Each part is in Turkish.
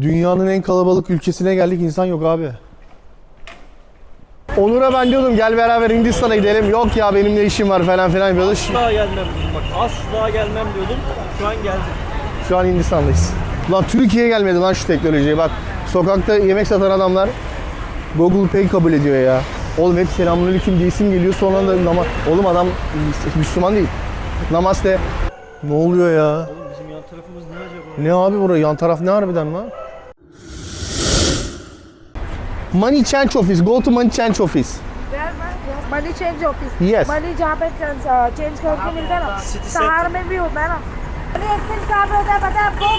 Dünyanın en kalabalık ülkesine geldik insan yok abi. Onur'a ben diyordum gel beraber Hindistan'a gidelim. Yok ya benim ne işim var falan filan yapıyordu. Asla gelmem diyordum bak. Asla gelmem diyordum. Şu an geldim. Şu an Hindistan'dayız. Lan Türkiye'ye gelmedi lan şu teknolojiye bak. Sokakta yemek satan adamlar Google Pay kabul ediyor ya. Oğlum hep selamünaleyküm diyesim geliyor sonra da nama... Oğlum adam Müslüman değil. Namaste. Ne oluyor ya? Oğlum bizim yan tarafımız ne acaba? Ne abi burası? Yan taraf ne harbiden lan? Money change office. Go to money change office. Where man? Money change office Yes. Money जहाँ पे चेंज करके मिलता है ना City सहार में भी होता है ना मनी एक्सचेंज कहाँ पे होता है पता है आपको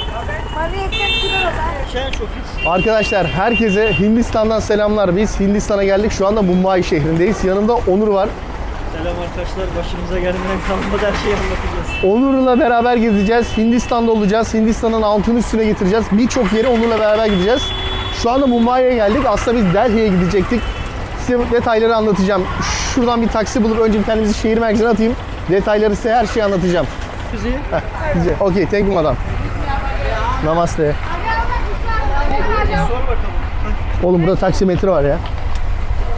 मनी एक्सचेंज किधर होता है Change ofis. Arkadaşlar herkese Hindistan'dan selamlar. Biz Hindistan'a geldik. Şu anda Mumbai şehrindeyiz. Yanımda Onur var. Selam arkadaşlar. Başımıza gelmeyen kalmadı her şeyi anlatacağız. Onur'la beraber gezeceğiz. Hindistan'da olacağız. Hindistan'ın altını üstüne getireceğiz. Birçok yere Onur'la beraber gideceğiz. Şu anda Mumbai'ye geldik. Aslında biz Delhi'ye gidecektik. Size detayları anlatacağım. Şuradan bir taksi bulup önce kendimizi şehir merkezine atayım. Detayları size her şeyi anlatacağım. Bizi Güzel. Okay, thank you madam. Namaste. Oğlum burada taksimetre var ya.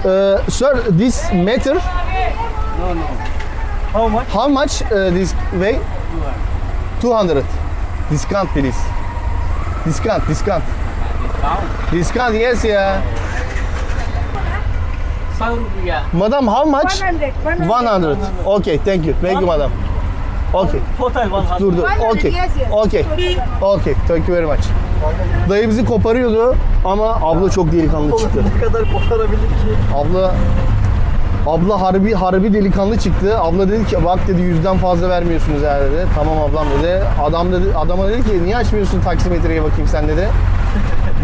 Ee, sir, this meter, How much? how much uh, this weigh? 200. Discount please. Discount, discount. Discount, yes, yeah. Madam, how much? 100. 100. 100. Okay, thank you. Thank you, madam. Okay. Total 100. Dur dur. Okay. Okay. Okay. Thank you very much. Dayı bizi koparıyordu ama abla çok delikanlı çıktı. Ne kadar koparabilir ki? Abla Abla harbi harbi delikanlı çıktı. Abla dedi ki bak dedi yüzden fazla vermiyorsunuz her dedi. Tamam ablam dedi. Adam dedi adama dedi ki niye açmıyorsun taksimetreye bakayım sen dedi.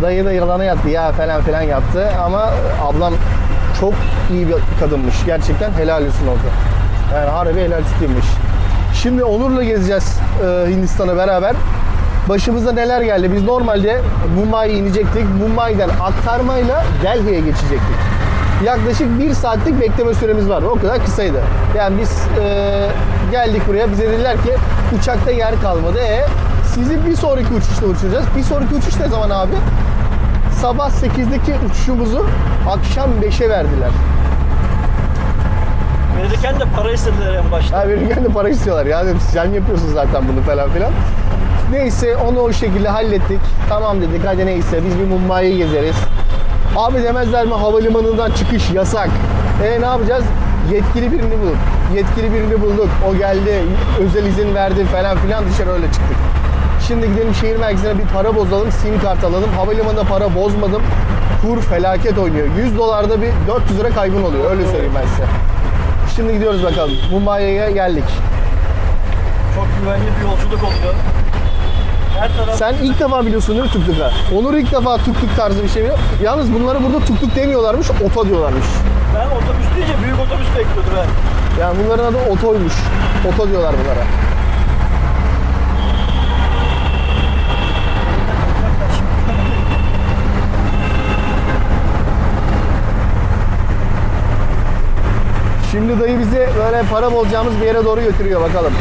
Dayı da yalana yattı ya falan filan yaptı ama ablam çok iyi bir kadınmış. Gerçekten helal olsun oldu. Yani harbi helal sütüymüş. Şimdi Onur'la gezeceğiz e, Hindistan'a beraber. Başımıza neler geldi? Biz normalde Mumbai'ye inecektik. Mumbai'den aktarmayla Delhi'ye geçecektik. Yaklaşık bir saatlik bekleme süremiz var. O kadar kısaydı. Yani biz e, geldik buraya. Bize dediler ki uçakta yer kalmadı. E sizi bir sonraki uçuşta uçuracağız. Bir sonraki uçuş ne zaman abi? Sabah 8'deki uçuşumuzu akşam 5'e verdiler. Verirken de para istediler en başta. Ya verirken de para istiyorlar. Ya dedim sen yapıyorsun zaten bunu falan filan. Neyse onu o şekilde hallettik. Tamam dedik hadi neyse biz bir Mumbai'yi gezeriz. Abi demezler mi havalimanından çıkış yasak. E ne yapacağız? Yetkili birini bulduk. Yetkili birini bulduk. O geldi, özel izin verdi falan filan dışarı öyle çıktık. Şimdi gidelim şehir merkezine bir para bozalım, sim kart alalım. Havalimanında para bozmadım. Kur felaket oynuyor. 100 dolarda bir 400 lira kaybın oluyor. Öyle söyleyeyim ben size. Şimdi gidiyoruz bakalım. Mumbai'ye geldik. Çok güvenli bir yolculuk oldu. Her taraf Sen ilk defa biliyorsun değil mi tuk tuk'a? Onur ilk defa tuk tuk tarzı bir şey biliyor. Yalnız bunlara burada tuk tuk demiyorlarmış, oto diyorlarmış. ben otobüs deyince büyük otobüs bekliyordum ben. Yani bunların adı otoymuş. Oto diyorlar bunlara. Şimdi dayı bizi böyle para bulacağımız bir yere doğru götürüyor bakalım.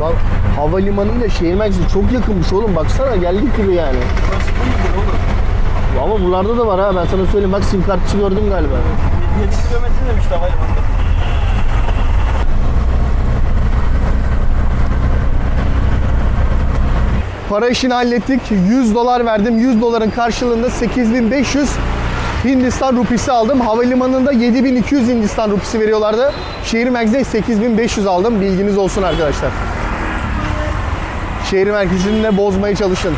Lan havalimanıyla şehir merkezi çok yakınmış oğlum baksana geldik gibi yani. Burası bu mudur oğlum? Ama buralarda da var ha ben sana söyleyeyim bak sim kartçı gördüm galiba. 7 kilometre demişti havalimanında. Para işini hallettik. 100 dolar verdim. 100 doların karşılığında 8500 Hindistan rupisi aldım. Havalimanında 7200 Hindistan rupisi veriyorlardı. Şehir merkezinde 8500 aldım. Bilginiz olsun arkadaşlar. Şehir merkezini de bozmaya çalışın.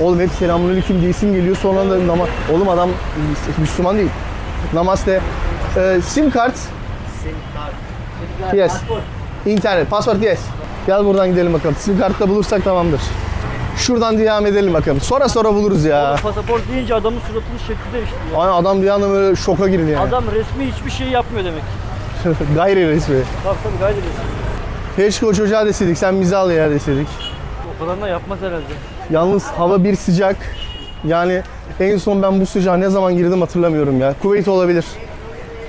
Oğlum hep selamünaleyküm diyesim geliyor sonra da nama... Oğlum adam Müslüman değil. Namaste. Ee, sim kart. Yes. İnternet. Passport yes. Gel buradan gidelim bakalım. Sim kartla bulursak tamamdır. Şuradan devam edelim bakalım. Sonra sonra buluruz ya. Pasaport deyince adamın suratının şekli değişti ya. Ay adam bir anda böyle şoka girdi yani. Adam resmi hiçbir şey yapmıyor demek. Gayri resmi. Tabii tabii gayet resmi. Keşke o çocuğa deseydik. Sen bizi al ya deseydik. O kadar da yapmaz herhalde. Yalnız hava bir sıcak. Yani en son ben bu sıcağa ne zaman girdim hatırlamıyorum ya. Kuveyt olabilir.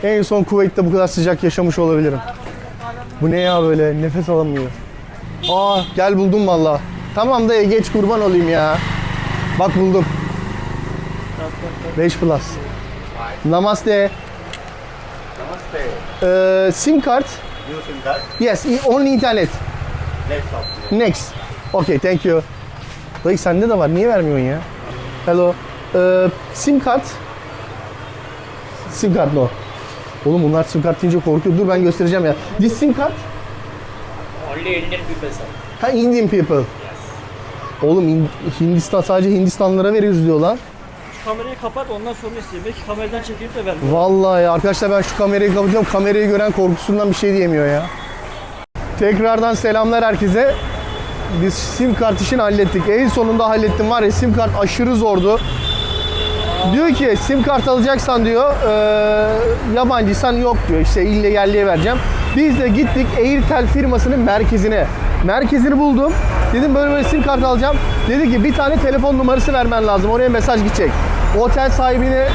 En son Kuveyt'te bu kadar sıcak yaşamış olabilirim. Bu ne ya böyle nefes alamıyor. Aa gel buldum valla. Tamam da geç kurban olayım ya. Bak buldum. 5 plus. Namaste. Namaste. Ee, sim card. New SIM card. Yes, i- only internet. Next option. Next. Okay, thank you. Dayı sende de var. Niye vermiyorsun ya? Hello. Ee, sim kart. Sim kart no. Oğlum bunlar sim kart deyince korkuyor. Dur ben göstereceğim ya. This sim kart. Only Indian people, sir. Ha Indian people. Oğlum Hin- Hindistan sadece Hindistanlılara veriyoruz diyorlar. Şu kamerayı kapat ondan sonra isteyeyim. Belki kameradan çekilip de vermiyor. Vallahi ya arkadaşlar ben şu kamerayı kapatacağım. Kamerayı gören korkusundan bir şey diyemiyor ya. Tekrardan selamlar herkese. Biz sim kart işini hallettik. En sonunda hallettim var ya sim kart aşırı zordu. Diyor ki sim kart alacaksan diyor eee yabancıysan yok diyor işte ille yerliye vereceğim. Biz de gittik Airtel firmasının merkezine. Merkezini buldum. Dedim böyle böyle sim kart alacağım. Dedi ki bir tane telefon numarası vermen lazım. Oraya mesaj gidecek. Otel sahibine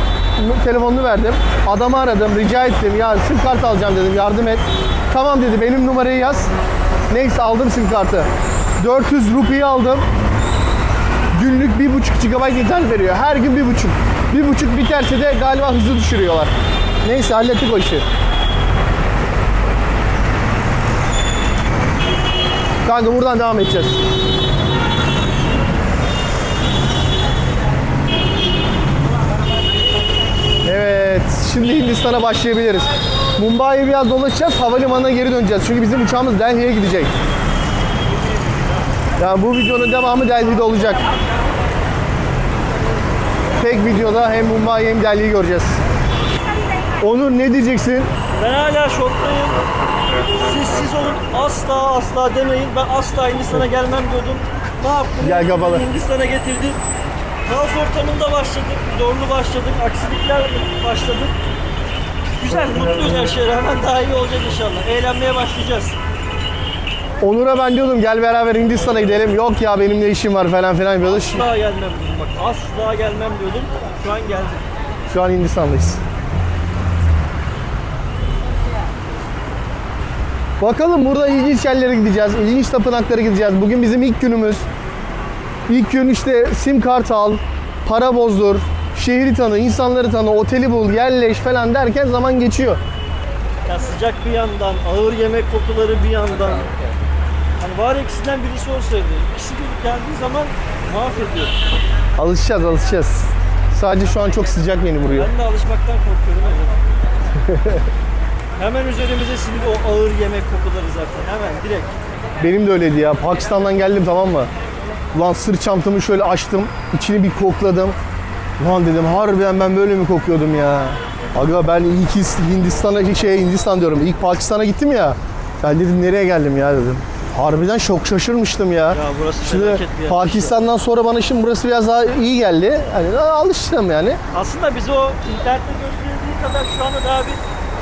telefonunu verdim. Adamı aradım, rica ettim. Ya sim kart alacağım dedim, yardım et. Tamam dedi, benim numarayı yaz. Neyse aldım sim kartı. 400 rupiyi aldım. Günlük 1.5 GB internet veriyor. Her gün 1.5. 1.5 biterse de galiba hızı düşürüyorlar. Neyse hallettik o işi. Kanka buradan devam edeceğiz. Evet, şimdi Hindistan'a başlayabiliriz. Mumbai'ye biraz dolaşacağız, havalimanına geri döneceğiz. Çünkü bizim uçağımız Delhi'ye gidecek. Yani bu videonun devamı Delhi'de olacak. Tek videoda hem Mumbai hem Delhi'yi göreceğiz. Onur ne diyeceksin? Ben hala şoktayım. Siz siz olun asla asla demeyin. Ben asla Hindistan'a gelmem diyordum. Ne yaptım? Gel kapalı. Hindistan'a getirdim. Kaos ortamında başladık. Zorlu başladık. Aksilikler başladık. Güzel, mutluyuz her şeye rağmen daha iyi olacak inşallah. Eğlenmeye başlayacağız. Onur'a ben diyordum gel beraber Hindistan'a gidelim. Yok ya benim ne işim var falan filan. Şu- Asla gelmem diyordum bak. Asla gelmem diyordum. Şu an geldim. Şu an Hindistan'dayız. Bakalım burada ilginç yerlere gideceğiz. ilginç tapınaklara gideceğiz. Bugün bizim ilk günümüz. İlk gün işte sim kart al, para bozdur, şehri tanı, insanları tanı, oteli bul, yerleş falan derken zaman geçiyor. Ya sıcak bir yandan, ağır yemek kokuları bir yandan. Hani var ikisinden birisi olsaydı. İkisi bir geldiği zaman mahvediyor. Alışacağız, alışacağız. Sadece şu an çok sıcak beni vuruyor. Ben de alışmaktan korkuyorum. evet. Hemen üzerimize sindi o ağır yemek kokuları zaten. Hemen direkt. Benim de öyleydi ya. Pakistan'dan geldim tamam mı? Ulan sırt çantamı şöyle açtım. içini bir kokladım. Ulan dedim harbiden ben böyle mi kokuyordum ya? Aga ben ilk Hindistan'a şey Hindistan diyorum. İlk Pakistan'a gittim ya. Ben dedim nereye geldim ya dedim. Harbiden çok şaşırmıştım ya. Ya burası Şimdi felaket bir yer. Pakistan'dan sonra bana şimdi burası biraz daha iyi geldi. Hani alıştım yani. Aslında biz o internette gösterdiği kadar şu anda daha bir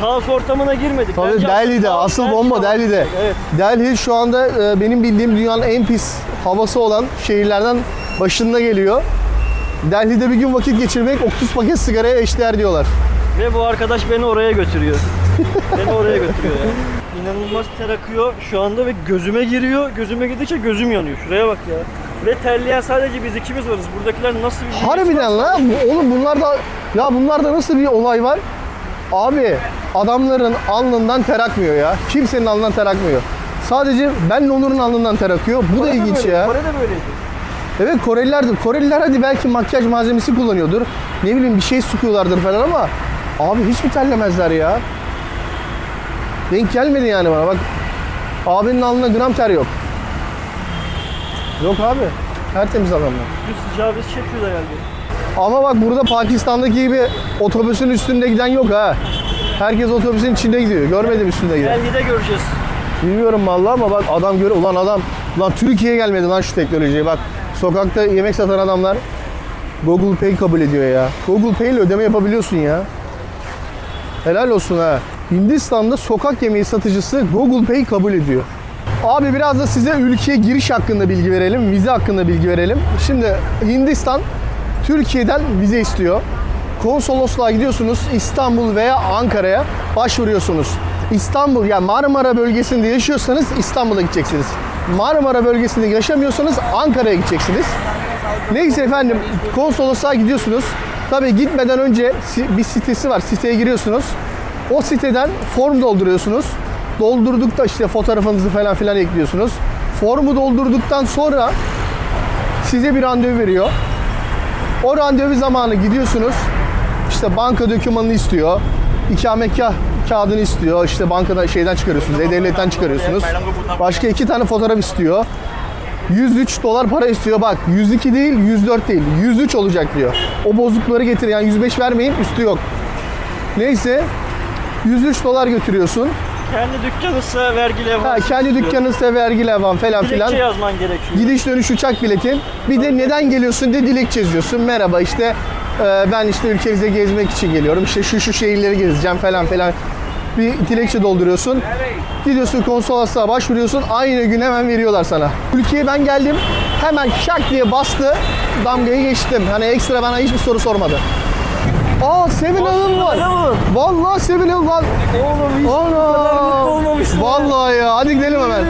kaos ortamına girmedik. Tabii Bence Delhi'de, asıl Delhi'de bomba var. Delhi'de. Evet. Delhi şu anda e, benim bildiğim dünyanın en pis havası olan şehirlerden başında geliyor. Delhi'de bir gün vakit geçirmek 30 paket sigaraya eşdeğer diyorlar. Ve bu arkadaş beni oraya götürüyor. beni oraya götürüyor ya. İnanılmaz ter akıyor şu anda ve gözüme giriyor. Gözüme gidince gözüm yanıyor. Şuraya bak ya. Ve terleyen sadece biz ikimiz varız. Buradakiler nasıl bir şey Harbiden la bu- oğlum bunlarda ya bunlarda nasıl bir olay var? Abi adamların alnından ter akmıyor ya. Kimsenin alnından ter akmıyor. Sadece benle Onur'un alnından ter akıyor. Bu da ilginç böyle, ya. Kore de böyleydi. Evet Koreliler de Koreliler hadi belki makyaj malzemesi kullanıyordur. Ne bileyim bir şey sıkıyorlardır falan ama abi hiç mi terlemezler ya? Denk gelmedi yani bana bak. Abinin alnında gram ter yok. Yok abi. Tertemiz adamlar. Bir sıcağı biz çekiyoruz herhalde. Ama bak burada Pakistan'daki gibi otobüsün üstünde giden yok ha. Herkes otobüsün içinde gidiyor. Görmedim üstünde giden. Delhi'de göreceğiz. Bilmiyorum vallahi ama bak adam gör ulan adam lan Türkiye'ye gelmedi lan şu teknolojiye bak sokakta yemek satan adamlar Google Pay kabul ediyor ya. Google Pay ile ödeme yapabiliyorsun ya. Helal olsun ha. Hindistan'da sokak yemeği satıcısı Google Pay kabul ediyor. Abi biraz da size ülkeye giriş hakkında bilgi verelim, vize hakkında bilgi verelim. Şimdi Hindistan Türkiye'den vize istiyor. Konsolosluğa gidiyorsunuz İstanbul veya Ankara'ya başvuruyorsunuz. İstanbul yani Marmara bölgesinde yaşıyorsanız İstanbul'a gideceksiniz. Marmara bölgesinde yaşamıyorsanız Ankara'ya gideceksiniz. Neyse efendim konsolosluğa gidiyorsunuz. Tabii gitmeden önce bir sitesi var. Siteye giriyorsunuz. O siteden form dolduruyorsunuz. Doldurdukta işte fotoğrafınızı falan filan ekliyorsunuz. Formu doldurduktan sonra size bir randevu veriyor. O randevu zamanı gidiyorsunuz. İşte banka dokümanını istiyor. İkametgah kağıdını istiyor. İşte bankada şeyden çıkarıyorsunuz. E-Devlet'ten çıkarıyorsunuz. Başka iki tane fotoğraf istiyor. 103 dolar para istiyor. Bak 102 değil, 104 değil. 103 olacak diyor. O bozukları getir. Yani 105 vermeyin, üstü yok. Neyse 103 dolar götürüyorsun. Kendi dükkanısa vergi levhası. Ha, kendi dükkanınsa vergi levan falan filan. Dilekçe yazman gerekiyor. Gidiş dönüş uçak biletin. Bir de neden geliyorsun diye dilekçe yazıyorsun. Merhaba işte e, ben işte ülkenize gezmek için geliyorum. İşte şu şu şehirleri gezeceğim falan filan. Bir dilekçe dolduruyorsun. Gidiyorsun konsolosluğa başvuruyorsun. Aynı gün hemen veriyorlar sana. Ülkeye ben geldim. Hemen şak diye bastı. Damgayı geçtim. Hani ekstra bana hiçbir soru sormadı. Aa Seven Eleven var. Vallahi Seven Eleven var. Oğlum hiç olmamıştım. Vallahi ya. Hadi gidelim hemen.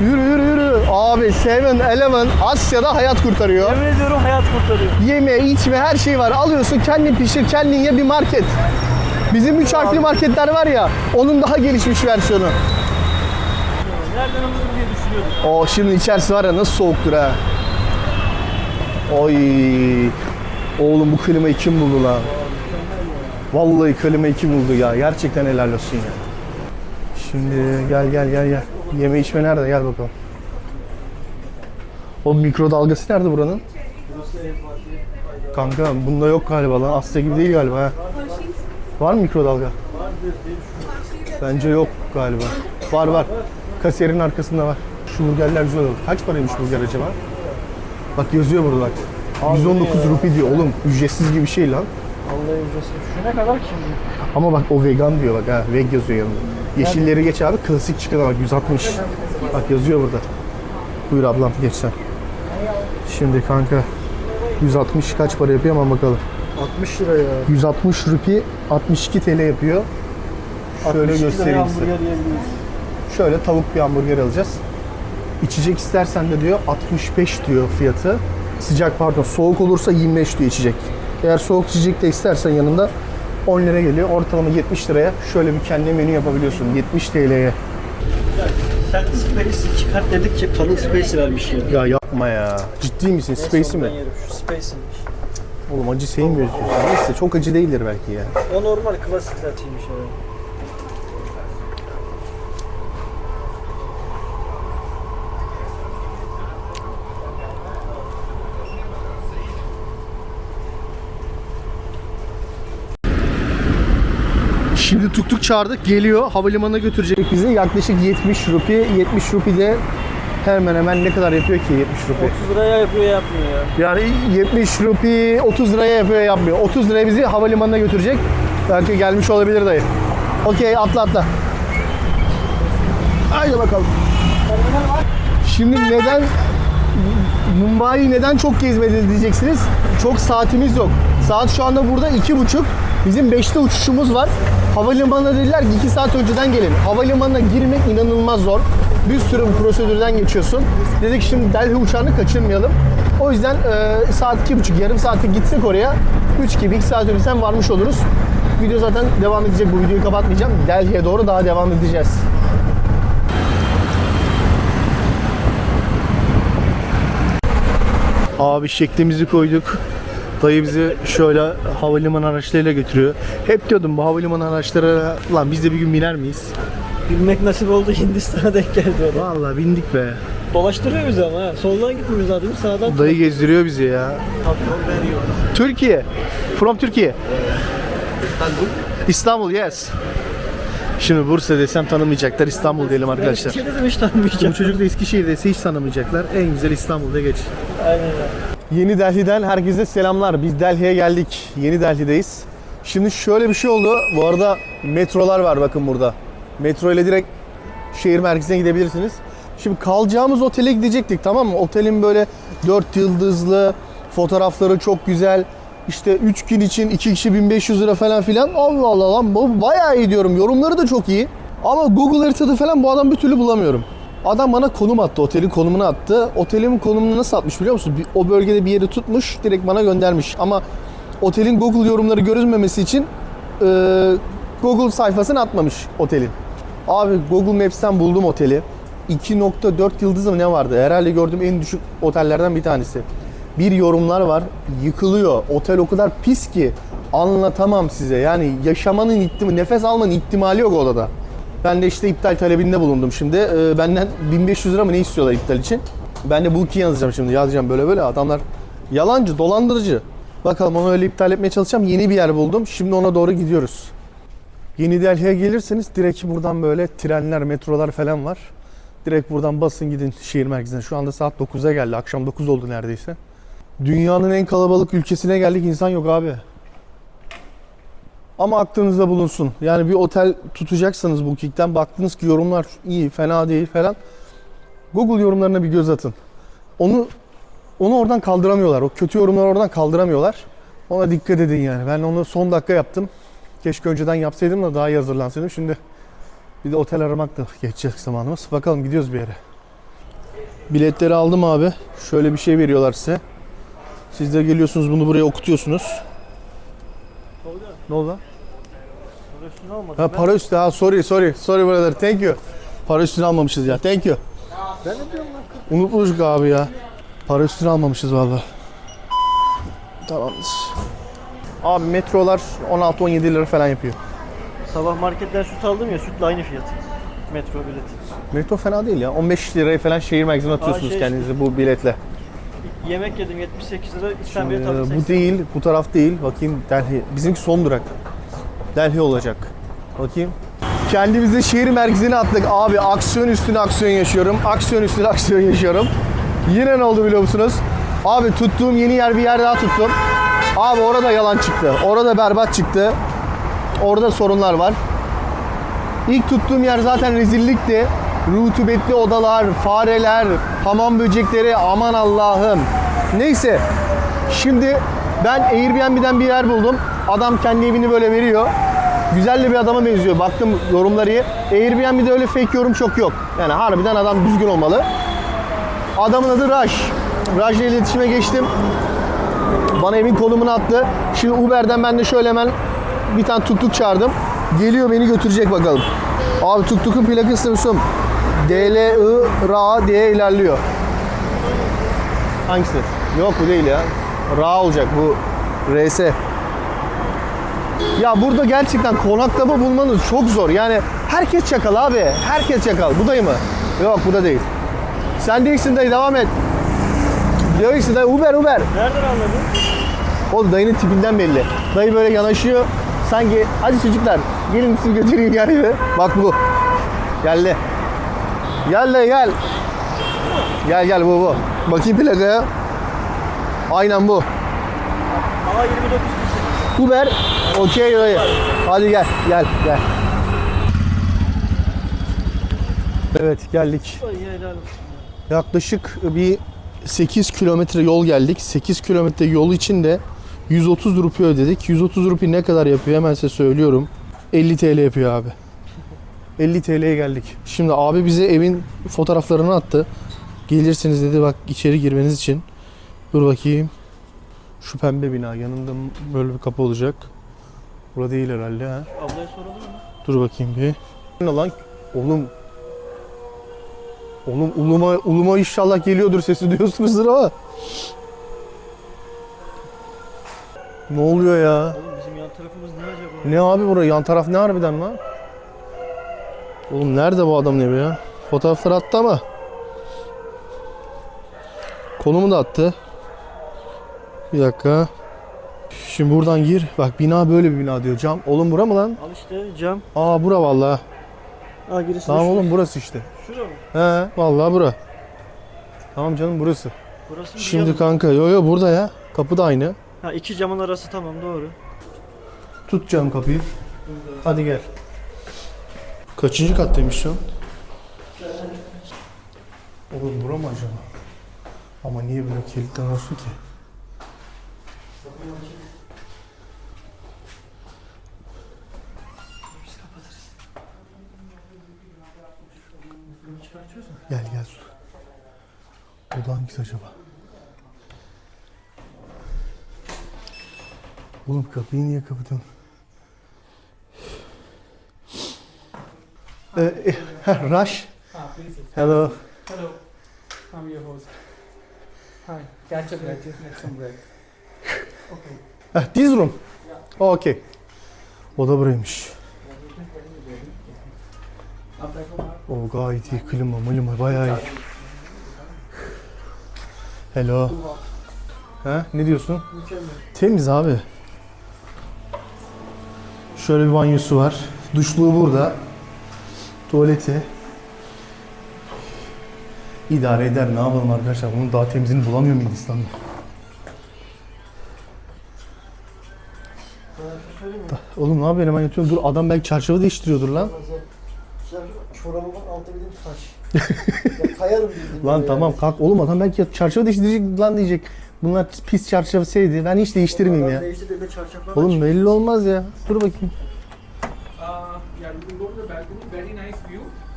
Yürü yürü yürü. Abi Seven Eleven Asya'da hayat kurtarıyor. Yemin ediyorum hayat kurtarıyor. Yeme, içme her şey var. Alıyorsun kendin pişir, kendin ye bir market. Bizim üç harfli marketler var ya, onun daha gelişmiş versiyonu. Nereden alırım diye düşünüyordum. O şimdi içerisi var ya nasıl soğuktur ha. Oy. Oğlum bu klimayı kim buldu lan? Vallahi klimayı kim buldu ya? Gerçekten helal olsun ya. Şimdi gel gel gel gel. Yeme içme nerede? Gel bakalım. O mikrodalgası nerede buranın? Kanka bunda yok galiba lan. Asya gibi değil galiba ha. Var mı mikrodalga? Bence yok galiba. Var var. Kasiyerin arkasında var. Şu burgerler güzel oldu. Kaç paraymış burger acaba? Bak yazıyor burada bak. 119 rupi diyor oğlum. Ücretsiz gibi bir şey lan. Vallahi ücretsiz. Şu ne kadar ki? Ama bak o vegan diyor bak ha. Veg yazıyor yanında. Yeşilleri geç abi. Klasik çıkana bak 160. Bak yazıyor burada. Buyur ablam geç sen. Şimdi kanka 160 kaç para yapıyor ama bakalım. 60 lira ya. 160 rupi 62 TL yapıyor. Şöyle 62 liraya göstereyim size. Şöyle tavuk bir hamburger alacağız. İçecek istersen de diyor 65 diyor fiyatı. Sıcak pardon soğuk olursa 25 diyor içecek. Eğer soğuk içecek de istersen yanında 10 lira geliyor. Ortalama 70 liraya şöyle bir kendi menü yapabiliyorsun. 70 TL'ye. Sen Space çıkart dedikçe kalın Space vermiş ya. Ya yapma ya. Ciddi misin? Space'i mi? Şu. Oğlum acı sevmiyorsun. Neyse çok acı değildir belki ya. O normal klasik zatıymış ya. Şimdi tuk tuk çağırdık. Geliyor. Havalimanına götürecek bizi. Yaklaşık 70 rupi. 70 rupi de hemen hemen ne kadar yapıyor ki 70 rupi? 30 liraya yapıyor yapmıyor ya. Yani 70 rupi 30 liraya yapıyor yapmıyor. 30 liraya bizi havalimanına götürecek. Belki gelmiş olabilir dayı. Okey atla atla. Haydi bakalım. Şimdi neden Mumbai'yi neden çok gezmediniz diyeceksiniz. Çok saatimiz yok. Saat şu anda burada iki buçuk. Bizim 5'te uçuşumuz var. Havalimanına dediler ki 2 saat önceden gelin. Havalimanına girmek inanılmaz zor. Bir sürü prosedürden geçiyorsun. Dedik şimdi Delhi uçağını kaçırmayalım. O yüzden e, saat iki buçuk, yarım saate gitsek oraya 3 gibi 2 saat önceden varmış oluruz. Video zaten devam edecek. Bu videoyu kapatmayacağım. Delhi'ye doğru daha devam edeceğiz. Abi şeklimizi koyduk. Dayı bizi şöyle havalimanı araçlarıyla götürüyor. Hep diyordum bu havalimanı araçları lan biz de bir gün biner miyiz? Bilmek nasip oldu Hindistan'a denk geldi o da. Vallahi bindik be. Dolaştırıyor bizi ama ha. Soldan gitmiyoruz lazım sağdan. Dayı gezdiriyor bizi ya. Türkiye. From Türkiye. İstanbul yes. Şimdi Bursa desem tanımayacaklar. İstanbul diyelim arkadaşlar. De hiç Bu tanımayacağım. çocuk da Eskişehir dese hiç tanımayacaklar. En güzel İstanbul'da geç. Aynen öyle. Yeni Delhi'den herkese selamlar. Biz Delhi'ye geldik. Yeni Delhi'deyiz. Şimdi şöyle bir şey oldu. Bu arada metrolar var bakın burada. Metro ile direkt şehir merkezine gidebilirsiniz. Şimdi kalacağımız otele gidecektik tamam mı? Otelin böyle 4 yıldızlı, fotoğrafları çok güzel. İşte 3 gün için 2 kişi 1500 lira falan filan. Allah Allah lan bu bayağı iyi diyorum. Yorumları da çok iyi. Ama Google haritada falan bu adam bir türlü bulamıyorum. Adam bana konum attı. Otelin konumunu attı. Otelimin konumunu nasıl atmış biliyor musun? O bölgede bir yeri tutmuş. Direkt bana göndermiş. Ama otelin Google yorumları görünmemesi için e, Google sayfasını atmamış otelin. Abi Google Maps'ten buldum oteli. 2.4 yıldızı mı ne vardı? Herhalde gördüğüm en düşük otellerden bir tanesi. Bir yorumlar var. Yıkılıyor. Otel o kadar pis ki anlatamam size. Yani yaşamanın ihtimali, nefes almanın ihtimali yok odada. Ben de işte iptal talebinde bulundum şimdi. Ee, benden 1500 lira mı ne istiyorlar iptal için? Ben de booking yazacağım şimdi. Yazacağım böyle böyle. Adamlar yalancı, dolandırıcı. Bakalım onu öyle iptal etmeye çalışacağım. Yeni bir yer buldum. Şimdi ona doğru gidiyoruz. Yeni Delhi'ye gelirseniz direkt buradan böyle trenler, metrolar falan var. Direkt buradan basın gidin şehir merkezine. Şu anda saat 9'a geldi. Akşam 9 oldu neredeyse. Dünyanın en kalabalık ülkesine geldik. insan yok abi. Ama aklınızda bulunsun. Yani bir otel tutacaksanız Booking'den baktınız ki yorumlar iyi, fena değil falan. Google yorumlarına bir göz atın. Onu onu oradan kaldıramıyorlar. O kötü yorumları oradan kaldıramıyorlar. Ona dikkat edin yani. Ben onu son dakika yaptım. Keşke önceden yapsaydım da daha iyi hazırlansaydım. Şimdi bir de otel aramak da geçecek zamanımız. Bakalım gidiyoruz bir yere. Biletleri aldım abi. Şöyle bir şey veriyorlar size. Siz de geliyorsunuz bunu buraya okutuyorsunuz. Tolga, Ne oldu? Para üstüne almadım. Ha para üstü ha sorry sorry sorry brother thank you. Para üstünü almamışız ya thank you. Ben ne diyorum lan? Unutmuşuk abi ya. Para üstünü almamışız valla. Tamamdır. Abi metrolar 16-17 lira falan yapıyor. Sabah marketten süt aldım ya sütle aynı fiyat. Metro bileti. Metro fena değil ya. 15 liraya falan şehir merkezine atıyorsunuz şey kendinizi bu biletle. Yemek yedim 78 lira. Bir tatlı bu 80. değil, bu taraf değil. Bakayım Delhi. Bizimki son durak. Delhi olacak. Bakayım. Kendimizi şehir merkezine attık. Abi aksiyon üstüne aksiyon yaşıyorum. Aksiyon üstüne aksiyon yaşıyorum. Yine ne oldu biliyor musunuz? Abi tuttuğum yeni yer bir yer daha tuttum. Abi orada yalan çıktı. Orada berbat çıktı. Orada sorunlar var. İlk tuttuğum yer zaten rezillikti. Rutubetli odalar, fareler, hamam böcekleri aman Allah'ım. Neyse. Şimdi ben Airbnb'den bir yer buldum. Adam kendi evini böyle veriyor. Güzel de bir adama benziyor. Baktım yorumları iyi. Airbnb'de öyle fake yorum çok yok. Yani harbiden adam düzgün olmalı. Adamın adı Raj. Raj'la iletişime geçtim. Bana evin konumunu attı. Şimdi Uber'den ben de şöyle hemen bir tane tuk tuk çağırdım. Geliyor beni götürecek bakalım. Abi tuk tukun plakası Müslüm. DLI RA diye ilerliyor. Hangisi? Yok bu değil ya. RA olacak bu RS. Ya burada gerçekten konaklama bulmanız çok zor. Yani herkes çakal abi. Herkes çakal. Bu dayı mı? Yok bu da değil. Sen değilsin dayı devam et. Değilsin dayı Uber Uber. Nereden anladın? O dayının tipinden belli. Dayı böyle yanaşıyor. Sanki hadi çocuklar gelin sizi götüreyim yani. Bak bu. Geldi. Gel de gel. Gel gel bu bu. Bakayım plakaya. Aynen bu. Aa 29 kişi. Uber. Okey dayı. Hadi gel gel gel. Evet geldik. Yaklaşık bir 8 kilometre yol geldik. 8 kilometre yol için de 130 rupi ödedik. 130 rupi ne kadar yapıyor hemen size söylüyorum. 50 TL yapıyor abi. 50 TL'ye geldik. Şimdi abi bize evin fotoğraflarını attı. Gelirsiniz dedi bak içeri girmeniz için. Dur bakayım. Şu pembe bina yanında böyle bir kapı olacak. Burada değil herhalde ha. Ablaya soralım mı? Dur bakayım bir. Ne lan? Oğlum. Oğlum uluma uluma inşallah geliyordur sesi duyuyorsunuzdur ama. Ne oluyor ya? Oğlum bizim yan tarafımız ne acaba? Ne abi burası? Yan taraf ne harbiden lan? Oğlum nerede bu adamın evi ya? Fotoğrafları attı ama. Konumu da attı. Bir dakika. Şimdi buradan gir. Bak bina böyle bir bina diyor. Cam. Oğlum bura mı lan? Al işte cam. Aa bura vallahi. Aa girisi Tamam oğlum burası işte. Şura mı? He vallahi bura. Tamam canım burası. Burası mı? Şimdi kanka yo yo burada ya. Kapı da aynı. Ha iki camın arası tamam doğru. Tut canım kapıyı. Hadi gel. Kaçıncı kattaymış şu an? Oğlum bura mı acaba? Ama niye böyle olsun ki? Gel gel su. O da hangisi acaba? Oğlum kapıyı niye kapatıyorsun? Ee, Rush. Ah, please. sit. Hello. Hello. I'm your host. Hi. Catch a breath. Get some breath. Okay. Heh, this room. Oh, okay. O da buraymış. O gayet iyi. Klima, malima bayağı iyi. Hello. Ha, ne diyorsun? Temiz abi. Şöyle bir banyosu var. Duşluğu burada. Tuvaleti. İdare eder. Ne yapalım arkadaşlar? Bunun daha temizini bulamıyor mu Hindistan'da? Oğlum ne yapıyorsun hemen yatıyorum. Dur adam belki çarşafı değiştiriyordur lan. Çorabımın altı bildiğin taş. ya kayarım bildiğin. Lan tamam kalk. Oğlum adam belki çarşafı değiştirecek lan diyecek. Bunlar pis çarşafısıydı. Ben hiç değiştirmeyeyim ya. Değişti de çarşaflar Oğlum belli olmaz ya. Dur bakayım.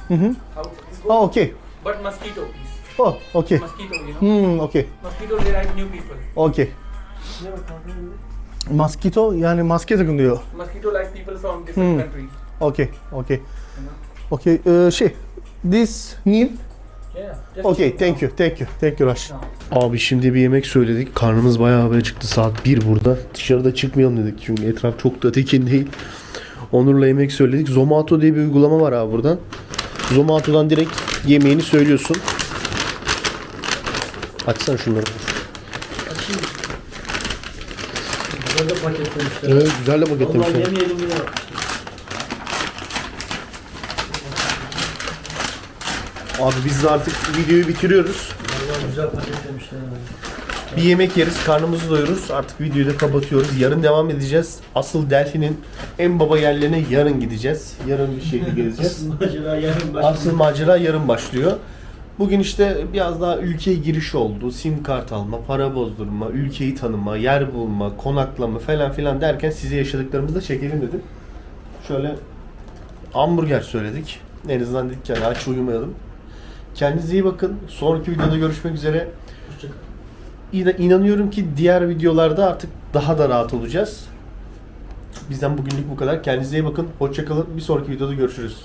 Hı hı. Oh, okay. But mosquito, please. Oh, okay. Mosquito, you know. Hmm, okay. Mosquito, they like new people. Okay. Mosquito yani maske takın diyor. Mosquito like people from different Hmm. countries. Okay, okay. Okay, ee, şey. This Neil. Yeah. Okay, thank you, thank you, thank you Rush. Abi şimdi bir yemek söyledik. Karnımız bayağı böyle çıktı. Saat 1 burada. Dışarıda çıkmayalım dedik çünkü etraf çok da tekin değil. Onur'la yemek söyledik. Zomato diye bir uygulama var abi buradan. Zomato'dan direkt yemeğini söylüyorsun. Açsana şunları. Güzel de paketlemişler. Evet, güzel de Vallahi paketlemişler. yemeyelim yine bak. Abi biz de artık videoyu bitiriyoruz. Vallahi güzel paketlemişler. Bir yemek yeriz, karnımızı doyururuz. Artık videoyu da kapatıyoruz. Yarın devam edeceğiz. Asıl Delhi'nin en baba yerlerine yarın gideceğiz. Yarın bir şehri gezeceğiz. Macera yarın başlıyor. Asıl macera yarın başlıyor. Bugün işte biraz daha ülkeye giriş oldu. Sim kart alma, para bozdurma, ülkeyi tanıma, yer bulma, konaklama falan filan derken size yaşadıklarımızı da çekelim dedim. Şöyle hamburger söyledik. En azından dedik yani aç uyumayalım. Kendinize iyi bakın. Sonraki videoda görüşmek üzere. Hoşçakalın. İna- İnanıyorum ki diğer videolarda artık daha da rahat olacağız. Bizden bugünlük bu kadar. Kendinize iyi bakın. Hoşçakalın. Bir sonraki videoda görüşürüz.